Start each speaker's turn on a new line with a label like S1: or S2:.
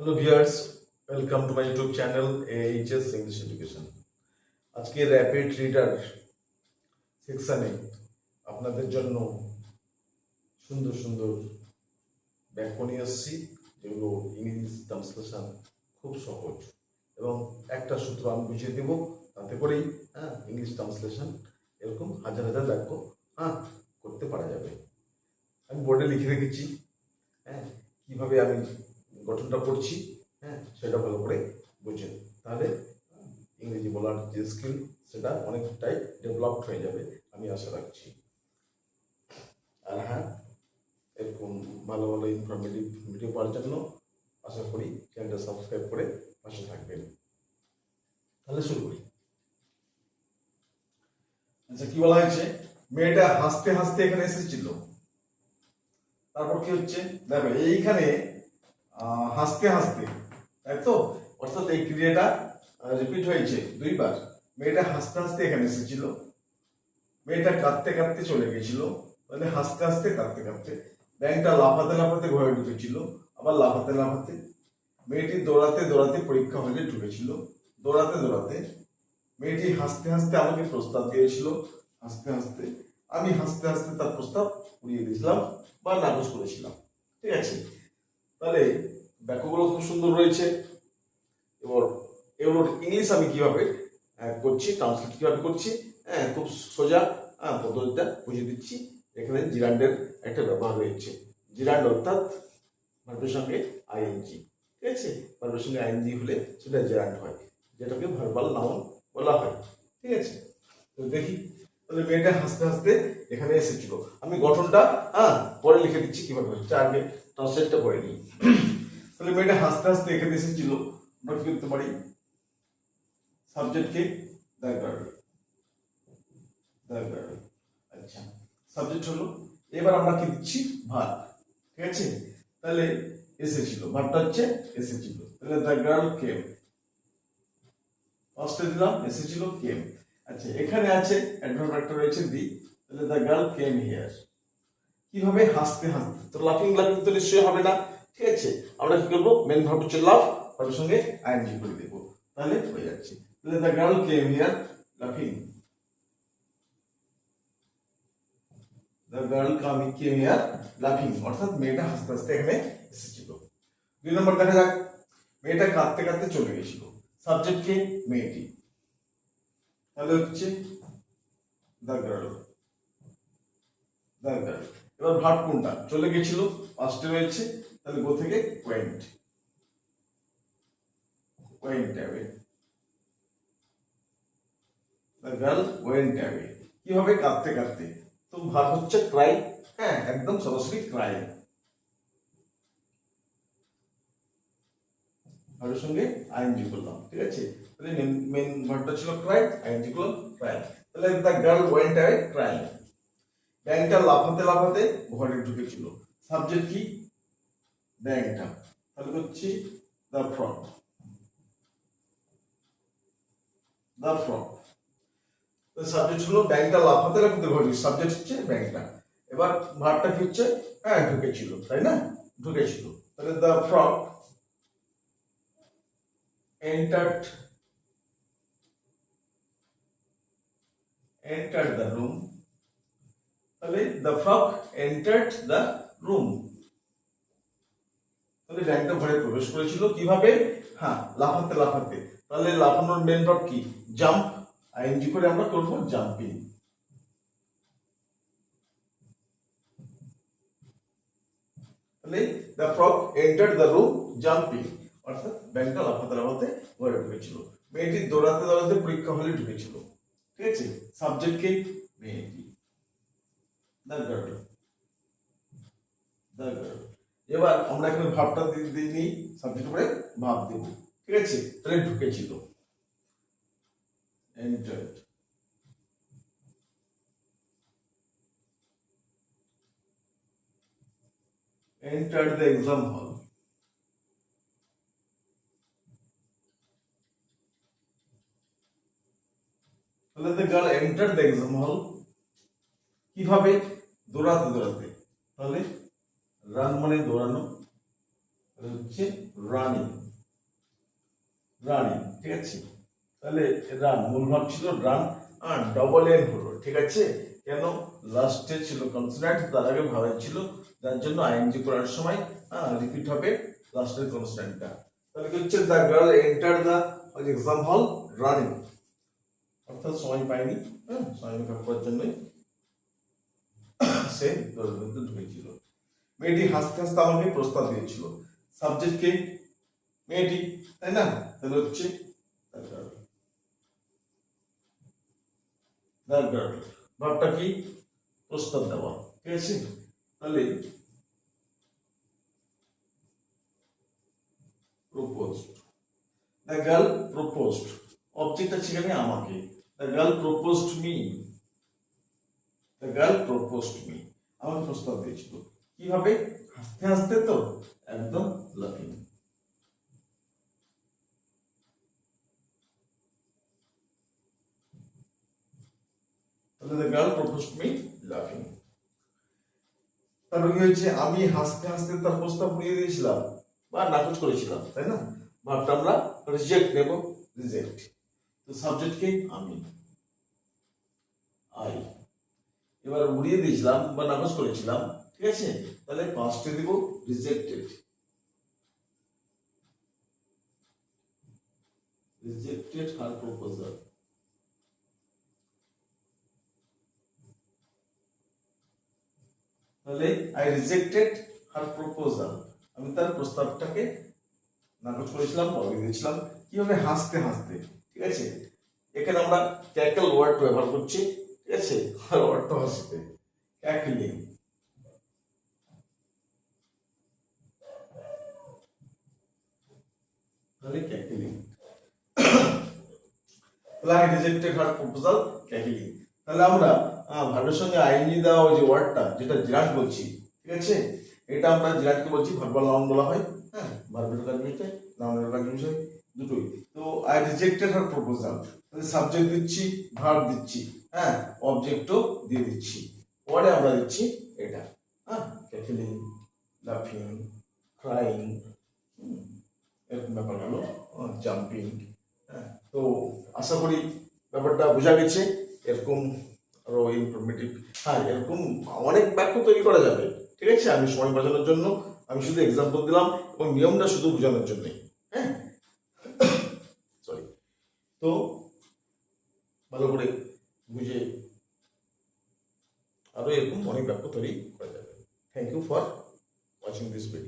S1: Hello viewers welcome to my YouTube channel HS English education আজকে rapid reader সেকশনে আপনাদের জন্য সুন্দর সুন্দর বাক্য নিয়ে এসেছি যেগুলো ইংলিশ ট্রান্সলেশন খুব সহজ। এবং একটা সূত্র আমি বুঝিয়ে দেব, তাতে করেই হ্যাঁ ইংলিশ ট্রান্সলেশন এরকম হাজার হাজার বাক্য হ্যাঁ করতে পারা যাবে। আমি বোর্ডে লিখে রেখেছি হ্যাঁ কীভাবে আমি গঠনটা করছি হ্যাঁ সেটা ভালো করে বুঝেন তাহলে, ইংরেজি বলার যে স্কিল সেটা অনেকটাই ডেভেলপড হয়ে যাবে, আমি আশা রাখছি। আর হ্যাঁ এরকম ভালো ভালো ইনফরমেটিভ ভিডিও পাওয়ার জন্য আশা করি চ্যানেলটা সাবস্ক্রাইব করে পাশে থাকবেন। তাহলে শুরু করি। আচ্ছা কি বলা হয়েছে? মেয়েটা হাসতে হাসতে এখানে এসেছিল। তারপর কি হচ্ছে? দেখো, এইখানে হাসতে হাসতে, তাই তো? অর্থাৎ এই ক্রিয়াটা রিপিট হয়েছে দুইবার। মেয়েটা হাসতে হাসতে এখানে এসেছিল। মেয়েটা কাঁদতে কাঁদতে চলে গেছিল। মানে হাসতে হাসতে কাঁদতে কাঁদতে ব্যাংকটা লাফাতে লাফাতে ঘরে ঢুকেছিল। আবার লাফাতে লাফাতে মেয়েটি দৌড়াতে দৌড়াতে পরীক্ষা হলে ঢুকেছিল। দৌড়াতে দৌড়াতে মেয়েটি হাসতে হাসতে আমাকে প্রস্তাব দিয়েছিল। হাসতে হাসতে আমি হাসতে হাসতে তার প্রস্তাব উড়িয়ে দিয়েছিলাম বা নাকচ করেছিলাম। ঠিক আছে? তাহলে বাক্যগুলো খুব সুন্দর রয়েছে। এবার এগুলোর ইংলিশ আমি কীভাবে আহ, করছি ট্রান্সলেট কীভাবে করছি হ্যাঁ খুব সোজা হ্যাঁ, পদ্ধতিটা বুঝিয়ে দিচ্ছি। এখানে জিরান্ডের একটা ব্যবহার রয়েছে। জিরান্ড অর্থাৎ ভার্বের সঙ্গে আইএনজি ঠিক আছে? ভার্বের সঙ্গে আইএনজি হলে সেটা জিরান্ড হয় যেটাকে ভার্বাল নাউন বলা হয় ঠিক আছে? তো দেখি তাহলে মেয়েটা হাসতে হাসতে এখানে এসেছিল। আমি গঠনটা হ্যাঁ পরে লিখে দিচ্ছি কীভাবে হচ্ছে। আগে ট্রান্সলেটটা করে নিই তাহলে মেয়েটা হাসতে হাসতে এখানে এসেছিল। আমরা কি করতে পারি? সাবজেক্টকে দ্য গার্ল দ্য গার্ল আচ্ছা। সাবজেক্ট হলো, এবার আমরা কি দিচ্ছি? ভাত। ঠিক আছে? তাহলে এসেছিল ভাতটা হচ্ছে এসেছিল তাহলে দ্য গার্ল কেম ফার্স্টে দিলাম এসেছিল কেম আচ্ছা এখানে আছে অ্যাডভার্ব একটা রয়েছে দি তাহলে দ্য গার্ল কেম হিয়ার কীভাবে হাসতে হাসতে? তো লাফিং লাফিং তো নিশ্চয়ই হবে না। ঠিক আছে? আমরা কি করব? মেন ভার্ব হচ্ছে লাভ ভার্বের সঙ্গে আইএনজি করে দেবো। তাহলে হয়ে যাচ্ছে। তাহলে দ্য গার্ল কেম হিয়ার লাফিং the girl come came here লাফিং অর্থাৎ মেয়েটা হাসতে হাসতে এখানে এসেছিল। দুই নম্বর দেখা যাক। মেয়েটা কাঁদতে কাঁদতে চলে গেছিল। সাবজেক্ট কে? মেয়েটি। তাহলে হচ্ছে দ্য গার্ল দ্য গার্ল এবার ভার্ব কোনটা? চলে গেছিল, পাঁচটা রয়েছে, তাহলে গো থেকে went away the girl went away কি হবে? কাঁদতে কাঁদতে। তো ভার্ব হচ্ছে ক্রাই হ্যাঁ একদম সরাসরি ক্রাই ভার্বের সঙ্গে আইএনজি করলাম, ঠিক আছে? তাহলে মেন ভার্বটা ছিল ক্রাই আইএনজি করলাম ক্রাই তাহলে the girl went away crying ব্যাংকটা লাফাতে লাফাতে ঘরে ঢুকেছিল। সাবজেক্ট কি? ব্যাংকটা। তাহলে হচ্ছে the frog the frog subject হলো ব্যাংকটা লাফাতে লাফাতে ঘরে সাবজেক্ট হচ্ছে ব্যাংকটা। এবার ভাবটা কি হচ্ছে? হ্যাঁ ঢুকেছিল। তাই না? ঢুকেছিল। তাহলে the frog entered entered the room তাহলে the frog entered the room তাহলে ব্যাংকটা ঘরে প্রবেশ করেছিল। কীভাবে? হ্যাঁ লাফাতে লাফাতে। তাহলে লাফানোর মেন ভার্ব কি? জাম্প আইএনজি করে আমরা করব জাম্পিং তাহলে the frog entered the room jumping অর্থাৎ ব্যাংকটা লাফাতে লাফাতে ঘরে ঢুকেছিল। মেয়েটি দৌড়াতে দৌড়াতে পরীক্ষা হলে ঢুকেছিল। ঠিক আছে? সাবজেক্ট কে? মেয়েটি। এবার আমরা এখানে ভাবটা দিয়ে নিই সাবজেক্ট করে ভাব দেব। ঠিক আছে? তাহলে ঢুকেছিল entered entered the exam hall. তাহলে the girl entered the exam hall. কীভাবে? দৌড়াতে দৌড়াতে। তাহলে রান মানে দৌড়ানো হচ্ছে রানিং রানিং ঠিক আছে? তাহলে রান মূল ভাব ছিল রান আর ডবল এন হলো, ঠিক আছে? কেন? লাস্টে ছিল কনসোনেন্ট তার আগে ভাবে ছিল, যার জন্য আইএনজি করার সময় হ্যাঁ রিপিট হবে লাস্টের কনসোনেন্টটা তাহলে কি হচ্ছে? The girl enter the exam hall running অর্থাৎ সময় পায়নি হ্যাঁ সময় মেকআপ করার জন্যই। সে দলের মধ্যে ঢুকেছিল মেয়েটি হাসতে হাসতে আমাকে প্রস্তাব দিয়েছিল, সাবজেক্ট কে? মেয়েটি, তাই না? তাহলে হচ্ছে দ্য গার্ল ভাবটা কি? প্রস্তাব দেওয়া। ঠিক আছে তাহলে proposed the girl proposed object আছে এখানে আমাকে। The girl proposed me the girl me প্রস্তাব দিয়েছিল। কীভাবে? হাসতে হাসতে তো একদম লাফিং তাহলে দ্য গার্ল মি লাফিং আমি হাসতে হাসতে তার প্রস্তাব উড়িয়ে দিয়েছিলাম। বা নাকচ করেছিলাম, তাই না? ভাবটা আমরা রিজেক্ট নেব। রিজেক্ট তো সাবজেক্ট কি আমি। আই এবার উড়িয়ে দিয়েছিলাম বা নাকচ করেছিলাম ঠিক আছে? তাহলে পাঁচটে দিব রিজেক্টেড রিজেক্টেড হার প্রপোজাল তাহলে আই রিজেক্টেড হার প্রপোজাল আমি তার প্রস্তাবটাকে নাকচ করেছিলাম বা উড়িয়ে দিয়েছিলাম। কীভাবে হাসতে হাসতে, ঠিক আছে? এখানে আমরা ক্যাকেল ওয়ার্ড ব্যবহার করছি। ঠিক আছে আর অর্থ হাসতে ক্যাকলিং তাহলে cackling I rejected her proposal cackling তাহলে আমরা ভার্বের সঙ্গে আইনি দেওয়া ওই যে ওয়ার্ডটা যেটা জিরাট বলছি, ঠিক আছে? এটা আমরা জিরাটকে বলছি ভার্বাল নাউন বলা হয় হ্যাঁ? ভার্বের কাজ বিষয় দুটোই। তো I rejected her proposal subject দিচ্ছি ভার্ব দিচ্ছি। হ্যাঁ অবজেক্টও দিয়ে দিচ্ছি। ওয়ার্ডে আমরা দিচ্ছি এটা। হ্যাঁ ক্যাকলিং লাফিং ক্রাইং এরকম ব্যাপারগুলো জাম্পিং হ্যাঁ তো আশা করি ব্যাপারটা বোঝা গেছে। এরকম আরও ইনফরমেটিভ হ্যাঁ এরকম অনেক বাক্য তৈরি করা যাবে। ঠিক আছে? আমি সময় বাঁচানোর জন্য, আমি শুধু এক্সাম্পল দিলাম এবং নিয়মটা শুধু বোঝানোর জন্যই হ্যাঁ? সরি তো ভালো করে বুঝে আরও এরকম অনেক